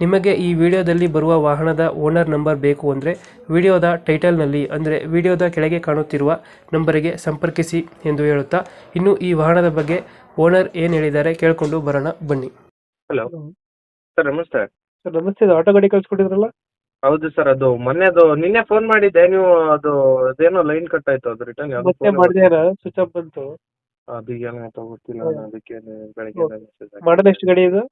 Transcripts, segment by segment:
ನಿಮಗೆ ಈ ವಿಡಿಯೋದಲ್ಲಿ ಬರುವ ವಾಹನದ ಓನರ್ ನಂಬರ್ ಬೇಕು ಅಂದರೆ ವಿಡಿಯೋದ ಟೈಟಲ್ನಲ್ಲಿ ಅಂದರೆ ವಿಡಿಯೋದ ಕೆಳಗೆ ಕಾಣುತ್ತಿರುವ ನಂಬರಿಗೆ ಸಂಪರ್ಕಿಸಿ ಎಂದು ಹೇಳುತ್ತಾ ಇನ್ನು ಈ ವಾಹನದ ಬಗ್ಗೆ ಓನರ್ ಏನು ಹೇಳಿದ್ದಾರೆ ಕೇಳಿಕೊಂಡು ಬರೋಣ ಬನ್ನಿ. ಹಲೋ. ಸರ್ ನಮಸ್ತೆ. ಸರ್ ನಮಸ್ತೆ ಇದು ಆಟೋ ಗಾಡಿ ಕಳ್ಸಿಕೊಟ್ಟಿದ್ರಲ್ಲ? ಹೌದು ಸರ್ ಅದು ಮೊನ್ನೆ ಅದು ನಿನ್ನೆ ಫೋನ್ ಮಾಡಿದ್ದೆ ನೀವು ಅದು ಅದೇನೋ ಲೈನ್ ಕಟ್ ಆಯ್ತು ಅದು ರಿಟರ್ನ್ ಮತ್ತೆ ಮಾಡಿದ್ಯಾರ ಸ್ವಿಚ್ ಆಫ್ ಬಂತು. ಅದು ಏನಾಯ್ತು ಗೊತ್ತಿಲ್ಲ ಅದಕ್ಕೆ ಬೆಳಗ್ಗೆ. ಮಾಡೋದು ಎಷ್ಟು ಗಾಡಿ ಇದು?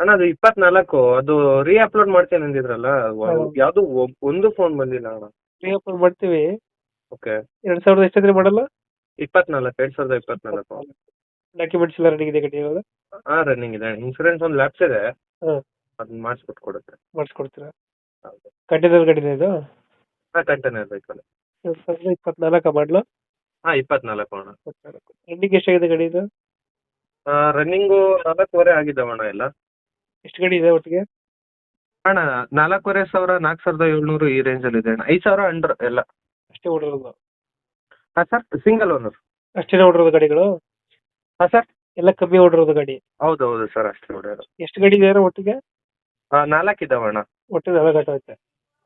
ಅಣ್ಣ ಅದು ಇಪ್ಪತ್ನಾಲ್ಕು ಅದು ರೀ ಅಪ್ಲೋಡ್ ಮಾಡ್ತೇನೆ ಅಂದಿದ್ರಲ್ಲ ಹೌದು. ಯಾವುದು ಒಂದು ಫೋನ್ ಬಂದಿಲ್ಲ ಅಣ್ಣ. ರೀಓಪನ್ ಮಾಡ್ತೀವಿ. ಓಕೆ ಎರಡ್ ಸಾವಿರದ ಎಷ್ಟಾದ್ರೆ ಮಾಡಲ್ಲ? ಇಪ್ಪತ್ನಾಲ್ಕು ಎರಡ್ ಸಾವಿರದ ಇಪ್ಪತ್ನಾಲ್ಕು. ಡಾಕ್ಯುಮೆಂಟ್ಸ್ ಎಲ್ಲ ರೆಡಿ ಇದೆ ಗಡಿ ಇವಾಗ ಹಾ ರನ್ನಿಂಗ್ ಇದೆ. ಇನ್ಸೂರೆನ್ಸ್ ಒಂದು ಲ್ಯಾಪ್ಸ್ ಇದೆ. ಹಾ. ಅದನ್ನ ಮಾಡಿಸ್ಬಿಟ್ಟು ಕೊಡುತ್ತೆ. ಮಾಡಿಸ್ಕೊಡ್ತೀರಾ? ಹೌದು. ಕಂಟೈನರ್ ಗಾಡಿನ ಇದು? ಹಾ ಕಂಟೈನರ್ ವೆಹಿಕಲ್ ಎರಡ್ ಸಾವಿರದ ಇಪ್ಪತ್ನಾಲ್ಕ ಮಾಡಲು? ಹಾ ಇಪ್ಪತ್ನಾಲ್ಕು ಅಣ್ಣ. ರನ್ನಿಂಗ್ ಎಷ್ಟಾಗಿದೆ ಗಾಡಿ ಇದು? ರನ್ನಿಂಗು ನಾಲ್ಕೂವರೆ ಅಣ್ಣ ಎಲ್ಲ. ಎಷ್ಟು ಗಾಡಿ ಇದೆ ಒಟ್ಟಿಗೆ? ಅಣ್ಣ ನಾಲ್ಕೂವರೆ ಸಾವಿರ ನಾಲ್ಕು ಸಾವಿರದ ಏಳ್ನೂರು ಈ ರೇಂಜಲ್ಲಿ ಇದೆ ಅಣ್ಣ. ಐದು ಸಾವಿರ ಅಂಡ್ರ್ ಎಲ್ಲ. ಅಷ್ಟೇ ಓಡಿರೋದು? ಹಾಂ ಸರ್ ಸಿಂಗಲ್ ಓನರ್ ಅಷ್ಟೇ ಓಡಿರೋದು ಗಾಡಿಗಳು? ಹಾಂ ಸರ್ ಎಲ್ಲ ಕಮ್ಮಿ ಓಡಿರೋದು ಗಾಡಿ? ಹೌದು ಹೌದು ಸರ್ ಅಷ್ಟೇ ಓಡಿರೋದು. ಎಷ್ಟು ಗಾಡಿ ಇದೆ ಒಟ್ಟಿಗೆ? ಹಾಂ ನಾಲ್ಕು ಇದಾವೆ ಅಣ್ಣ. ಒಟ್ಟಿಗೆ ನಾಲ್ಕು ಗಾಡಿ ಐತೆ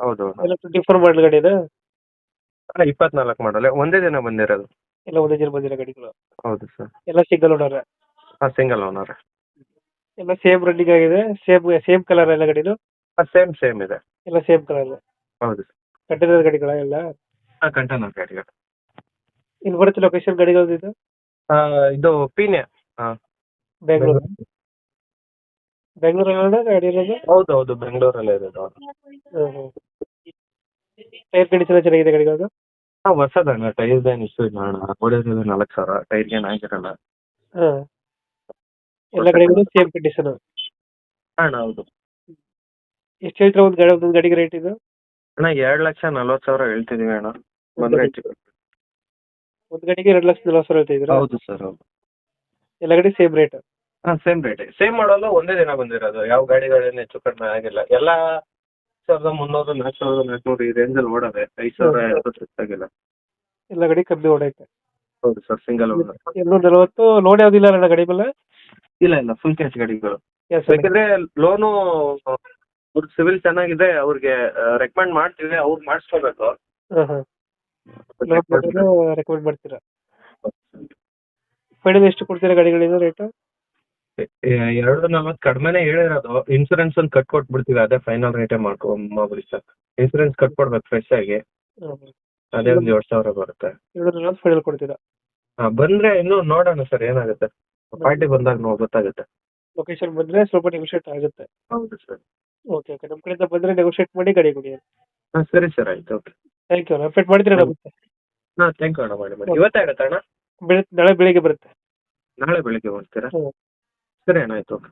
ಹೌದು ಎಲ್ಲ ಟ್ವೆಂಟಿ ಫೋರ್ ಮಾಡಲ್ ಗಾಡಿ ಇದೆ? ಅಣ್ಣ ಇಪ್ಪತ್ನಾಲ್ಕು ಮಾಡಲ್ಲ ಒಂದೇ ದಿನ ಬಂದಿರೋದು. ಎಲ್ಲ ಒಂದೇ ದಿನ ಬಂದಿರೋ ಗಾಡಿಗಳು? ಹೌದು ಸರ್ ಎಲ್ಲ ಸಿಂಗಲ್ ಓನರ್ ಹಾಂ ಸಿಂಗಲ್ ಓನರ್ ಎಲ್ಲ ಸೇಮ್ ರನ್ನಿಂಗ್ ಆಗಿದೆ ಸೇಮ್ ಸೇಮ್ ಕಲರ್ ಎಲ್ಲ ಗಾಡಿನು ಹಾಂ ಸೇಮ್ ಸೇಮ್ ಇದೆ. ಎಲ್ಲ ಸೇಮ್ ಕಲರ್ ಹೌದು. ಸರ್ ಕಂಟೈನರ್ ಗಾಡಿಗಳ ಎಲ್ಲ? ಹಾಂ ಕಂಟೈನರ್ ಗಾಡಿಗಳು. ಇಲ್ಲಿ ಬರುತ್ತೆ ಲೊಕೇಶನ್ ಗಾಡಿಗಳದ್ದು ಇದು? ಇದು ಪೀನೆ ಬೆಂಗಳೂರು. ಬೆಂಗಳೂರಲ್ಲಿ ಗಾಡಿ ಇರೋದು? ಹೌದು ಹೌದು ಬೆಂಗಳೂರಲ್ಲೇ ಇರೋದು ಟೈರ್ ಕಂಡೀಷನ್ ಚೆನ್ನಾಗಿದೆ ಗಾಡಿಗಳು ಹಾಂ ಹೊಸದಣ್ಣ ಟೈರ್ದು ಏನು ಇಶ್ಯೂ ಇಲ್ಲ ಅಣ್ಣ. ಹೊಡೆಯೋದು ನಾಲ್ಕು ಸಾವಿರ ಟೈರ್ಗೆ ಹಾಕಿರಲ್ಲ ಹಾ ಎಲ್ಲ ಕಡೆಗೂ ಸೇಮ್ ಕಂಡೀಷನ್ ಅಣ್ಣ ಹೌದು. ಎಷ್ಟು ಹೇಳ್ತೀರಾ ಒಂದು ಗಾಡಿ ಒಂದು ಗಾಡಿಗೆ ರೇಟ್ ಇದು? ಅಣ್ಣ ಎರಡು ಲಕ್ಷ ನಲ್ವತ್ತು ಸಾವಿರ ಹೇಳ್ತಿದೀವಿ ಅಣ್ಣ. ಒಂದು ಹೆಚ್ಚು ಕಮ್ಮಿ. ಒಂದು ಗಾಡಿಗೆ ಎರಡು ಲಕ್ಷ ನಲವತ್ತು ಸಾವಿರ ಹೇಳ್ತಾ ಇದ್ದೀರಾ ಹೌದು ಸರ್ ಹೌದು. ಎಲ್ಲ ಕಡೆ ಸೇಮ್ ರೇಟ್ ಹಾಂ ಸೇಮ್ ರೇಟ್ ಸೇಮ್ ಮಾಡಲು ಒಂದೇ ದಿನ ಬಂದಿರೋದು. ಯಾವ ಗಾಡಿಗಳೇನು ಹೆಚ್ಚು ಕಡಿಮೆ ಆಗಿಲ್ಲ. ಎಲ್ಲ ಸಾವಿರದ ಮುನ್ನೂರು ನಾಲ್ಕು ಸಾವಿರದ ನಾಲ್ಕುನೂರು ಈ ರೇಂಜಲ್ಲಿ ಓಡೋದೆ ಐದು ಸಾವಿರ ಎಪ್ಪತ್ತು ಹೆಚ್ಚಾಗಿಲ್ಲ ಎಲ್ಲ ಕಡೆ ಕಮ್ಮಿ ಓಡೈತೆ. ಹೌದು ಸರ್ ಸಿಂಗಲ್ ಎರಡು ನಲವತ್ತು ಲೋನ್ ಯಾವ್ದಿಲ್ಲ ಅಣ್ಣ ಗಾಡಿ ಮೇಲೆ? ಇಲ್ಲ ಇಲ್ಲ ಫುಲ್ ಕ್ಯಾಶ್ ಗಾಡಿಗಳು ಎಸ್ ಬೇಕಿದ್ರೆ ಲೋನು ಅವ್ರ ಸಿವಿಲ್ ಚೆನ್ನಾಗಿದೆ ಅವ್ರಿಗೆ ರೆಕಮೆಂಡ್ ಮಾಡ್ತೀವಿ ಅವ್ರು ಮಾಡಿಸ್ಕೋಬೇಕು. ಹಾಂ ಹಾಂ. ಲೋನ್ ರೆಕಮೆಂಡ್ ಮಾಡ್ತೀರಾ? ಫೈನಲ್ ಎಷ್ಟು ಕೊಡ್ತೀರಾ ಗಾಡಿಗಳಿದು ರೇಟ್ ಎರಡು ನಲ್ವತ್ತು ಕಡಿಮೆನೇ ಹೇಳಿರೋದು. ಇನ್ಸೂರೆನ್ಸ್ ಒಂದು ಕಟ್ ಕೊಟ್ಬಿಡ್ತೀವಿ ಅದೇ ಫೈನಲ್ ರೇಟೇ ಮಾಡ್ಕೊ ಸರ್ ಇನ್ಸೂರೆನ್ಸ್ ಕಟ್ಕೊಡ್ಬೇಕು ಫ್ರೆಶ್ ಆಗಿ. ಅದೇ ಒಂದು ಏಳು ಸಾವಿರ ಬರುತ್ತೆ. ಎರಡು ನಲವತ್ತು ಫೈನಲ್ ಕೊಡ್ತೀರಾ? ಹಾಂ ಬಂದರೆ ಇನ್ನೂ ನೋಡೋಣ ಸರ್ ಏನಾಗುತ್ತೆ. ಪಾರ್ಟಿ ಬಂದಾಗ ನೋಡ್ ಗೊತ್ತಾಗುತ್ತೆ. ಲೊಕೇಶನ್ ಬಂದ್ರೆ ಸ್ವಲ್ಪ ನೆಗೋಷಿಯೇಟ್ ಆಗುತ್ತೆ. ಹೌದು ಸರ್. ಓಕೆ ಓಕೆ ನಮ್ಮ ಕಡೆಯಿಂದ ಬಂದ್ರೆ ನೆಗೋಷಿಯೇಟ್ ಮಾಡಿ ಗಡಿ ಕೊಡಿ ಹಾಂ ಸರಿ ಸರ್ ಆಯ್ತು. ಓಕೆ ಥ್ಯಾಂಕ್ ಯು ಅಪ್ಡೇಟ್ ಮಾಡ್ತೀರಾ ಮತ್ತೆ? ಹಾಂ ಥ್ಯಾಂಕ್ ಯು ಅಣ್ಣ. ಮಾಡಿ ಮಾಡಿ. ಇವತ್ತೇ ಆಗುತ್ತೆ ಅಣ್ಣ? ಬೆಳೆ ನಾಳೆ ಬೆಳಿಗ್ಗೆ ಬರುತ್ತೆ. ನಾಳೆ ಬೆಳಿಗ್ಗೆ ಬರ್ತೀರಾ ಸರಿ ಅಣ್ಣ ಆಯ್ತು. ಓಕೆ